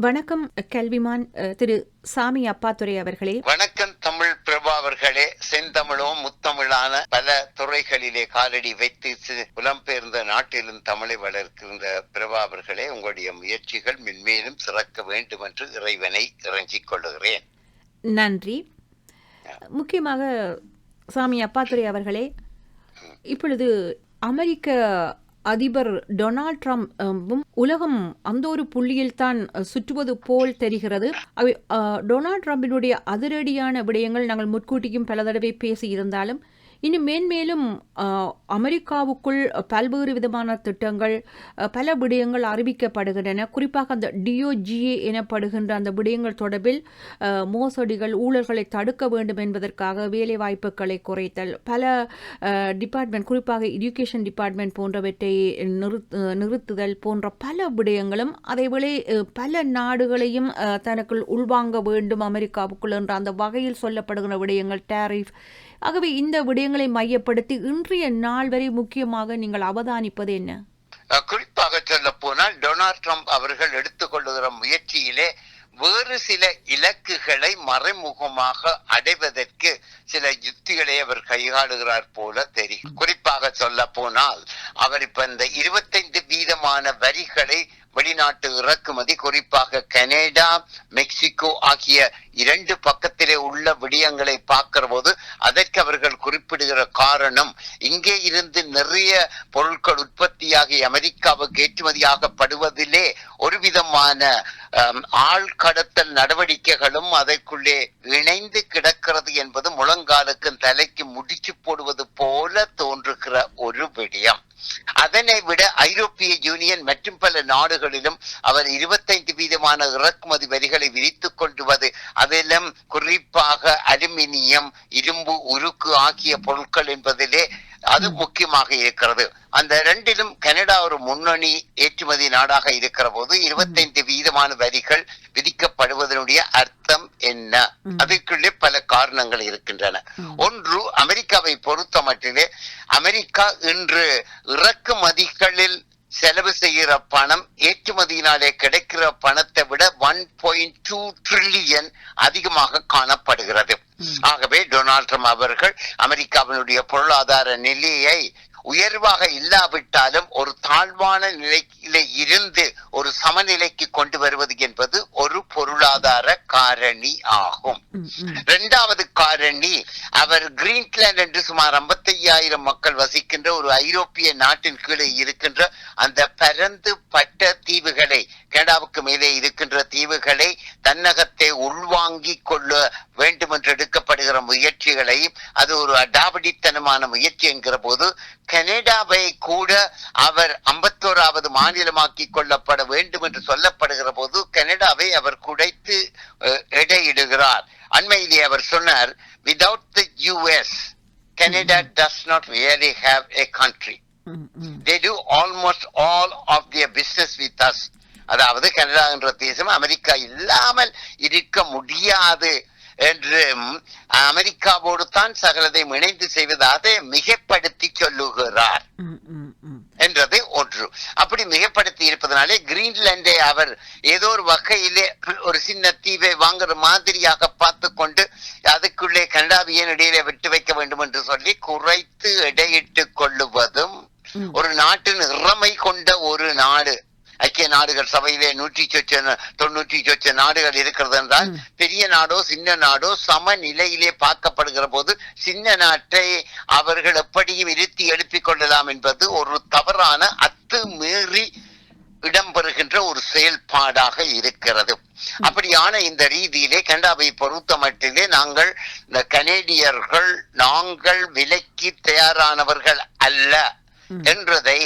வணக்கம் கல்விமான் திரு சாமி அப்பாத்துரை அவர்களே. வணக்கம் தமிழ் பிரபா அவர்களே. செந்தமிழும் முத்தமிழான பல துறைகளிலே காலடி வைத்து புலம்பெயர்ந்த நாட்டிலும் தமிழை வளர்க்கின்ற பிரபா அவர்களே உங்களுடைய முயற்சிகள் மென்மேலும் சிறக்க வேண்டும் என்று இறைவனை இறைஞ்சிக் கொள்ளுகிறேன். நன்றி. முக்கியமாக சாமி அப்பாத்துரை அவர்களே இப்பொழுது அமெரிக்க அதிபர் டொனால்ட் ட்ரம்பும் உலகம் அந்த ஒரு புள்ளியில் தான் சுற்றுவது போல் தெரிகிறது. அவை அஹ், டொனால்ட் ட்ரம்பினுடைய அதிரடியான விடயங்கள் நாங்கள் முன்கூட்டியும் பல தடவை பேசியிருந்தாலும் இன்னும் மேன்மேலும் அமெரிக்காவுக்குள் பல்வேறு விதமான திட்டங்கள் பல விடயங்கள் அறிவிக்கப்படுகின்றன. குறிப்பாக அந்த டிஓஜிஏ எனப்படுகின்ற அந்த விடயங்கள் தொடர்பில் மோசடிகள் ஊழல்களை தடுக்க வேண்டும் என்பதற்காக வேலைவாய்ப்புகளை குறைத்தல் பல டிபார்ட்மெண்ட் குறிப்பாக எஜுகேஷன் டிபார்ட்மெண்ட் போன்றவற்றை நிறுத் நிறுத்துதல் போன்ற பல விடயங்களும் அதேவேளை பல நாடுகளையும் தனக்குள் உள்வாங்க வேண்டும் அமெரிக்காவுக்குள் என்ற அந்த வகையில் சொல்லப்படுகிற விடயங்கள் டேரிஃப் ஆகவே இந்த விடயங்களை மையப்படுத்தி இன்றைய நாள் வரை முக்கியமாக நீங்கள் அவதானிப்பது என்ன? குறிப்பாக சொல்ல போனால் டொனால்ட் ட்ரம்ப் அவர்கள் எடுத்துக்கொள்ளுகிற முயற்சியிலே வேறு சில இலக்குகளை மறைமுகமாக அடைவதற்கு சில யுக்திகளை அவர் கையாளுகிறார் போல தெரியும். குறிப்பாக சொல்ல போனால் அவர் இப்ப இந்த இருபத்தைந்து வீதமான வரிகளை வெளிநாட்டு இறக்குமதி குறிப்பாக கனடா மெக்சிகோ ஆகிய இரண்டு பக்கத்திலே உள்ள விடயங்களை பார்க்கிற போது அதற்கு அவர்கள் குறிப்பிடுகிற காரணம் இங்கே இருந்து நிறைய பொருட்கள் உற்பத்தியாகி அமெரிக்காவுக்கு ஏற்றுமதியாகப்படுவதிலே ஒரு விதமான ஆள் கடத்தல் நடவடிக்கைகளும் அதற்குள்ளே இணைந்து கிடக்கிறது என்பது முழங்காலுக்கும் தலைக்கு முடிச்சு போடுவது போல தோன்றுகிற ஒரு விடயம். அதனை விட ஐரோப்பிய யூனியன் மற்றும் பல நாடுகளிலும் அவர் இருபத்தைந்து வீதமான இறக்குமதி வரிகளை விரித்துக் கொண்டுவது அதிலும் குறிப்பாக அலுமினியம் இரும்பு உருக்கு ஆகிய பொருட்கள் என்பதிலே அது முக்கியமாக இருக்கிறது. அந்த ரெண்டிலும் கனடா ஒரு முன்னணி ஏற்றுமதி நாடாக இருக்கிற போது இருபத்தைந்து வீதமான வரிகள் விதிக்கப்படுவதனுடைய அர்த்தம் என்ன? அதற்குள்ளே பல காரணங்கள் இருக்கின்றன. ஒன்று அமெரிக்காவை பொறுத்த மட்டிலே அமெரிக்கா இன்று இறக்குமதிகளில் செலவு செய்கிற பணம் ஏற்றுமதியினாலே கிடைக்கிற பணத்தை விட ஒன் பாயிண்ட் டூ ட்ரில்லியன் அதிகமாக காணப்படுகிறது. ஆகவே டொனால்ட் ட்ரம்ப் அவர்கள் அமெரிக்காவினுடைய பொருளாதார நிலையை உயர்வாக இல்லாவிட்டாலும் ஒரு தாழ்வான நிலையில இருந்து ஒரு சமநிலைக்கு கொண்டு வருவது என்பது ஒரு பொருளாதார காரணி ஆகும். இரண்டாவது காரணி அவர் கிரீன்லாந்து என்று சுமார் 55000 மக்கள் வசிக்கின்ற ஒரு ஐரோப்பிய நாட்டின் கீழே இருக்கின்ற அந்த பரந்து பட்ட தீவுகளை கனடாவுக்கு மேலே இருக்கின்ற தீவுகளை தன்னகத்தை உள்வாங்கிக் கொள்ள வேண்டும் என்று எடுக்கப்படுகிற முயற்சிகளையும் அது ஒரு அடாவடித்தனமான முயற்சி என்கிற போது கனடாவை கூட அவர் ஐம்பத்தோராவது மாநிலமாக்கி கொள்ளப்பட வேண்டும் என்று சொல்லப்படுகிற போது கனடாவை அவர் குடைத்து எடையிடுகிறார். அண்மையிலே அவர் சொன்னார் without the US Canada does not really have hmm, hmm. they do almost all of their business with us. அதாவது கனடா என்ற தேசம் அமெரிக்கா இல்லாமல் இருக்க முடியாது என்றும் அமெரிக்காவோடு தான் சகலதையும் இணைந்து செய்வதாக மிகைப்படுத்தி சொல்லுகிறார். என்றது ஒன்று அப்படி மிகப்படுத்தி இருப்பதனாலே கிரீன்லாண்டை அவர் ஏதோ ஒரு வகையிலே ஒரு சின்ன தீவை வாங்குற மாதிரியாக பார்த்து கொண்டு அதுக்குள்ளே கனடாவியன் இடையிலே விட்டு வைக்க வேண்டும் என்று சொல்லி குறைத்து எடையிட்டு கொள்ளுவதும். ஒரு நாட்டின் இறமை கொண்ட ஒரு நாடு ஐக்கிய நாடுகள் சபையிலே நூற்றி சொச்ச தொண்ணூற்றி சொச்ச நாடுகள் இருக்கிறது என்றால் பெரிய நாடோ சின்ன நாடோ சம நிலையிலே பார்க்கப்படுகிற போது சின்ன நாட்டை அவர்கள் எப்படியும் இருத்தி எழுப்பிக் கொள்ளலாம் என்பது ஒரு தவறான அத்துமீறி இடம்பெறுகின்ற ஒரு செயல்பாடாக இருக்கிறது. அப்படியான இந்த ரீதியிலே கனடாவை பொறுத்த மட்டிலே நாங்கள் இந்த கனேடியர்கள் நாங்கள் விலைக்கு தயாரானவர்கள் அல்ல என்றதை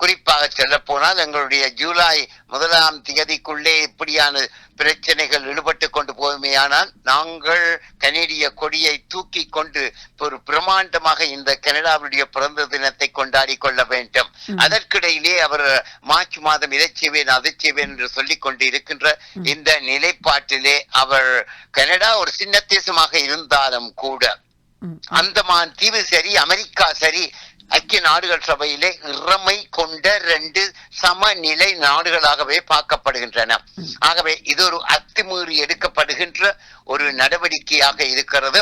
குறிப்பாக சொல்ல போனால் எங்களுடைய ஜூலை முதலாம் திகதிக்குள்ளே இப்படியான பிரச்சனைகள் ஈடுபட்டு கொண்டு போகுமேயானால் நாங்கள் கனேடிய கொடியை தூக்கி கொண்டு ஒரு பிரமாண்டமாக இந்த கனடாவுடைய பிறந்த தினத்தை கொண்டாடி கொள்ள வேண்டும். அதற்கிடையிலே அவர் மார்ச் மாதம் இதை செய்வேன் அதை செய்வேன் என்று சொல்லிக் கொண்டு இருக்கின்ற இந்த நிலைப்பாட்டிலே அவர் கனடா ஒரு சின்ன தேசமாக இருந்தாலும் கூட. அந்தமான் தீவு சரி அமெரிக்கா சரி ஐக்கிய நாடுகள் சபையிலே இறமை கொண்ட ரெண்டு சமநிலை நாடுகளாகவே பார்க்கப்படுகின்றன ஆகவே இது ஒரு அத்துமீறி எடுக்கப்படுகின்ற ஒரு நடவடிக்கையாக இருக்கிறது.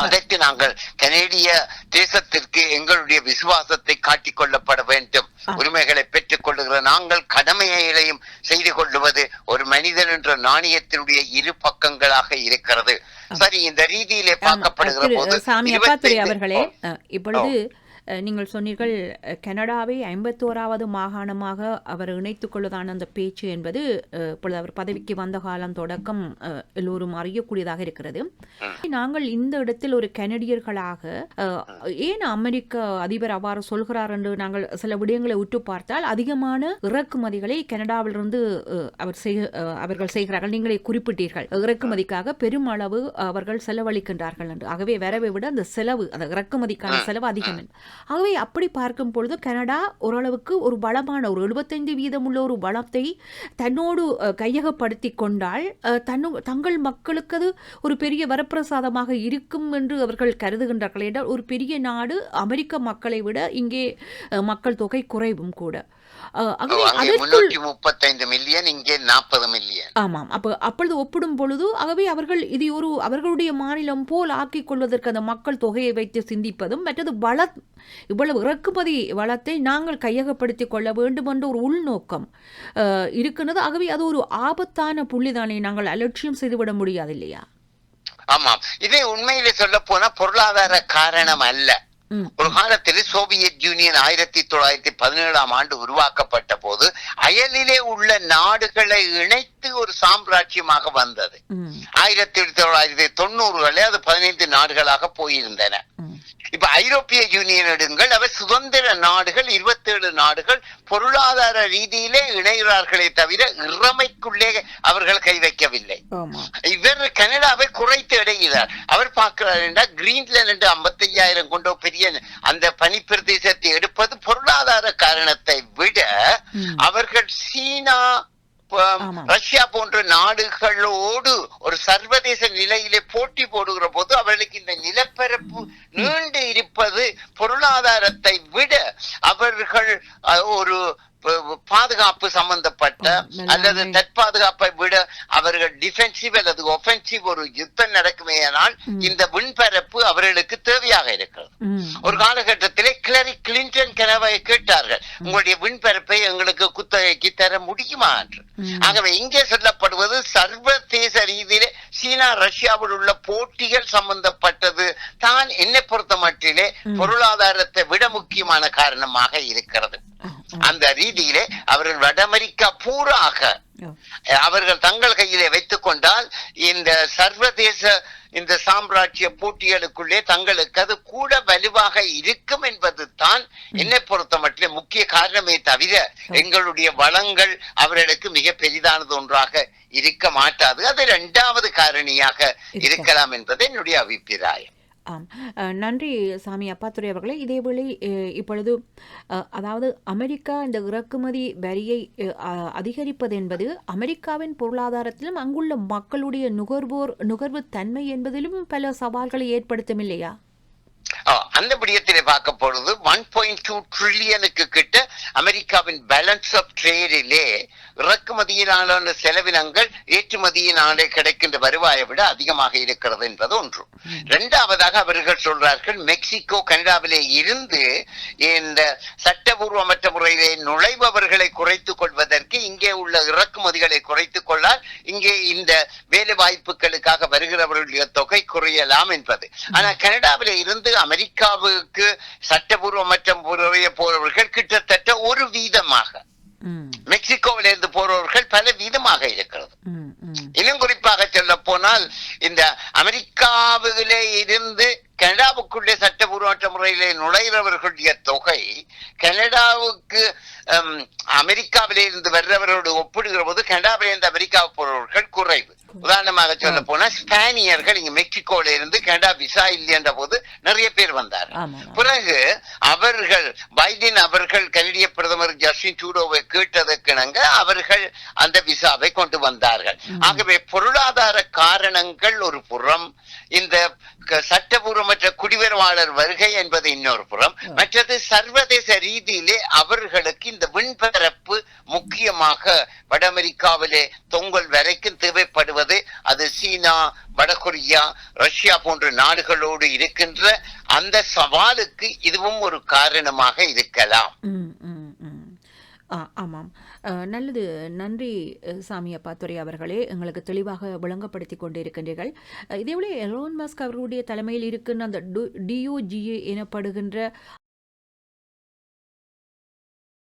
அதற்கு நாங்கள் கனேடிய தேசத்திற்கு எங்களுடைய விசுவாசத்தை காட்டிக் கொள்ளப்பட வேண்டும். உரிமைகளை பெற்றுக் கொள்ளுகிற நாங்கள் கடமைகளையும் செய்து கொள்ளுவது ஒரு மனிதன் என்ற நாணயத்தினுடைய இரு பக்கங்களாக இருக்கிறது சரி இந்த ரீதியிலே பார்க்கப்படுகிற போது சாமி அப்பாத்துறை 25 அவர்களே இப்பொழுது நீங்கள் சொன்னீர்கள் கனடாவை ஐம்பத்தோராவது மாகாணமாக அவர் இணைத்துக் கொள்வதான அந்த பேச்சு என்பது இப்பொழுது அவர் பதவிக்கு வந்த காலம் தொடக்கம் எல்லோரும் அறியக்கூடியதாக இருக்கிறது. நாங்கள் இந்த இடத்தில் ஒரு கனடியர்களாக ஏன் அமெரிக்க அதிபர் அவ்வாறு சொல்கிறார் என்று நாங்கள் சில விடயங்களை உற்று பார்த்தால் அதிகமான இறக்குமதிகளை கனடாவிலிருந்து அஹ், அவர் செய்ய அவர்கள் செய்கிறார்கள். நீங்களே குறிப்பிட்டீர்கள். இறக்குமதிக்காக பெருமளவு அவர்கள் செலவழிக்கின்றார்கள் என்று. ஆகவே வரவை விட அந்த செலவு அந்த இறக்குமதிக்கான செலவு அதிகம். ஆகவே அப்படி பார்க்கும் பொழுது கனடா ஓரளவுக்கு ஒரு பலமான ஒரு எழுபத்தைந்து வீதம் உள்ள ஒரு பலத்தை தன்னோடு கையகப்படுத்தி கொண்டால் தன்னு தங்கள் மக்களுக்கு அது ஒரு பெரிய வரப்பிரசாதமாக இருக்கும் என்று அவர்கள் கருதுகின்றார்கள். என்றால் ஒரு பெரிய நாடு அமெரிக்க மக்களை விட இங்கே மக்கள் தொகை குறைவும் கூட. அஹ், ஆகவே அங்கே அதற்குள் முன்னூற்றி முப்பத்தைந்து மில்லியன் இங்கே நாற்பது மில்லியன் ஆமாம். அப்போ அப்பொழுது ஒப்பிடும் பொழுது ஆகவே அவர்கள் இது ஒரு அவர்களுடைய மாநிலம் போல் ஆக்கிக் கொள்வதற்கு அந்த மக்கள் தொகையை வைத்து சிந்திப்பதும் மற்றது வள இவ்வளவு இறக்குமதி வளத்தை நாங்கள் கையகப்படுத்திக் கொள்ள வேண்டும் என்ற ஒரு உள்நோக்கம் அஹ், இருக்கின்றது ஆகவே அது ஒரு ஆபத்தான புள்ளிதானே நாங்கள் அலட்சியம் செய்துவிட முடியாது இல்லையா? ஆமாம். இதே உண்மையிலே சொல்ல போனா பொருளாதார காரணம் அல்ல. ஒரு காலத்தில் சோவியத் யூனியன் ஆயிரத்தி தொள்ளாயிரத்தி பதினேழாம் ஆண்டு உருவாக்கப்பட்ட போது அயலிலே உள்ள நாடுகளை இணைத்து ஒரு சாம்ராஜ்யமாக வந்தது. ஆயிரத்தி தொள்ளாயிரத்தி தொண்ணூறுகளே அது பதினைந்து நாடுகளாக போயிருந்தன. இப்ப ஐரோப்பிய யூனியன் எடுங்கள் அவை சுதந்திர நாடுகள் இருபத்தேழு நாடுகள் பொருளாதார ரீதியிலே இணைகிறார்களே தவிர இறமைக்குள்ளே அவர்கள் கை வைக்கவில்லை இவர் கனடாவை குறைத்து அடைகிறார் அவர் பார்க்கிறார் என்றால் கிரீன்லேண்ட் ஐம்பத்தி ஐயாயிரம் கொண்ட பெரிய அந்த பனி பிரதேசத்தை எடுப்பது பொருளாதார காரணத்தை விட. அவர்கள் சீனா. ரஷ்யா போன்ற நாடுகளோடு ஒரு சர்வதேச நிலையிலே போட்டி போடுகிற போது அவர்களுக்கு இந்த நிலப்பரப்பு நீண்டு இருப்பது பொருளாதாரத்தை விட அவர்கள் ஒரு பாதுகாப்பு சம்பந்தப்பட்ட. அல்லது தற்பாதுகாப்பை விட அவர்கள் டிஃபென்சிவ் அல்லது ஒஃபென்சிவ் ஒரு யுத்தம் நடக்குமேயானால் இந்த விண்பரப்பு அவர்களுக்கு தேவையாக இருக்கிறது. ஒரு காலகட்டத்திலே கிளரி கிளின்டன் கனவை கேட்டார்கள். உங்களுடைய விண்பரப்பை எங்களுக்கு குத்தகைக்கு தர முடியுமா என்று. ஆகவே இங்கே சொல்லப்படுவது சர்வதேச ரீதியிலே சீனா ரஷ்யாவில் உள்ள போட்டிகள் சம்பந்தப்பட்டது தான் என்னை பொறுத்த மட்டிலே பொருளாதாரத்தை விட முக்கியமான காரணமாக இருக்கிறது. அந்த ரீதியிலே அவர்கள் வட அமெரிக்கா பூராக. அவர்கள் தங்கள் கையிலே வைத்துக் கொண்டால் இந்த சர்வதேச இந்த சாம்ராஜ்ய போட்டிகளுக்குள்ளே தங்களுக்கு அது கூட வலுவாக இருக்கும் என்பது தான் என்னை பொறுத்த மட்டும் முக்கிய காரணமே தவிர எங்களுடைய வளங்கள் அவர்களுக்கு மிக பெரிதானது ஒன்றாக இருக்க மாட்டாது. அது இரண்டாவது காரணியாக இருக்கலாம் என்பது என்னுடைய அபிப்பிராயம். ஆம். நன்றி சாமி அப்பாத்துறை அவர்களே. இதேவேளை இப்பொழுது அதாவது அமெரிக்கா இந்த இறக்குமதி வரியை அஹ், அதிகரிப்பது என்பது அமெரிக்காவின் பொருளாதாரத்திலும் அங்குள்ள மக்களுடைய நுகர்வோர் நுகர்வு தன்மை என்பதிலும் பல சவால்களை ஏற்படுத்தும் இல்லையா? அந்த விடயத்திலே பார்க்க பொழுது ஒன் பாயிண்ட் டூ ட்ரில்லியனுக்கு கிட்ட அமெரிக்காவின் பேலன்ஸ் ஆஃப் ட்ரேடிலே இறக்குமதியினாலான செலவினங்கள் ஏற்றுமதியினாலே கிடைக்கின்ற வருவாயை விட அதிகமாக இருக்கிறது என்பது ஒன்று. இரண்டாவதாக அவர்கள் சொல்றார்கள் மெக்சிகோ கனடாவிலே இருந்து இந்த சட்டபூர்வமற்ற முறையிலே நுழைபவர்களை குறைத்துக் கொள்வதற்கு இங்கே உள்ள இறக்குமதிகளை குறைத்துக் கொள்ளால் இங்கே இந்த வேலை வாய்ப்புகளுக்காக வருகிறவர்களுடைய தொகை குறையலாம் என்பது. ஆனா கனடாவிலே இருந்து அமெரிக்காவுக்கு சட்டபூர்வமற்ற முறையை போறவர்கள் கிட்டத்தட்ட ஒரு வீதமாக ம் மெக்சிகோவில இருந்து போறவர்கள் பல வீதமாக இருக்கிறது. இன்னும் குறிப்பாக சொல்ல போனால் இந்த அமெரிக்காவிலே இருந்து கனடாவுக்குள்ளே சட்டபூர்வமற்ற முறையிலே நுழைகிறவர்களுடைய தொகை கனடாவுக்கு அமெரிக்காவிலே இருந்து வர்றவரோடு ஒப்பிடுகிற போது கனடாவிலே இருந்து அமெரிக்காவுக்கு போறவர்கள் குறைவு. உதாரணமாக சொல்ல போனா ஸ்பானியர்கள் இங்க மெக்சிகோல இருந்து கனடா விசா இல்லைன்ற போது நிறைய பேர் ஆமாம். பிறகு அவர்கள் பைடன் அவர்கள் கனடிய பிரதமர் ஜஸ்டின் ட்ரூடோவை கேட்டதற்கிணங்க அவர்கள் அந்த விசாவை கொண்டு வந்தார்கள். ஆகவே பொருளாதார காரணங்கள் ஒரு புறம் இந்த சட்டபூர்வமற்ற குடிவரவாளர் வருகை என்பது இன்னொரு புறம் மற்றது சர்வதேச ரீதியிலே அவர்களுக்கு இந்த விண்பரப்பு முக்கியமாக வட அமெரிக்காவிலே தொங்கல் வரைக்கும் தேவைப்படுவது அது சீனா வடகொரியா ரஷ்யா போன்ற நாடுகளோடு இருக்கின்ற அந்த சவாலுக்கு இதுவும் ஒரு காரணமாக இருக்கலாம். ம் ம் ஆ ஆமாம். நல்லது. நன்றி சாமி அப்பாத்துறை அவர்களே. எங்களுக்கு தெளிவாக விளங்கப்படுத்தி கொண்டிருக்கின்றீர்கள். அ, இதேபோல எலோன் மஸ்க் அவர்களுடைய தலைமையில் இருக்கின்ற அந்த டியூஜிஏ எனப்படுகின்ற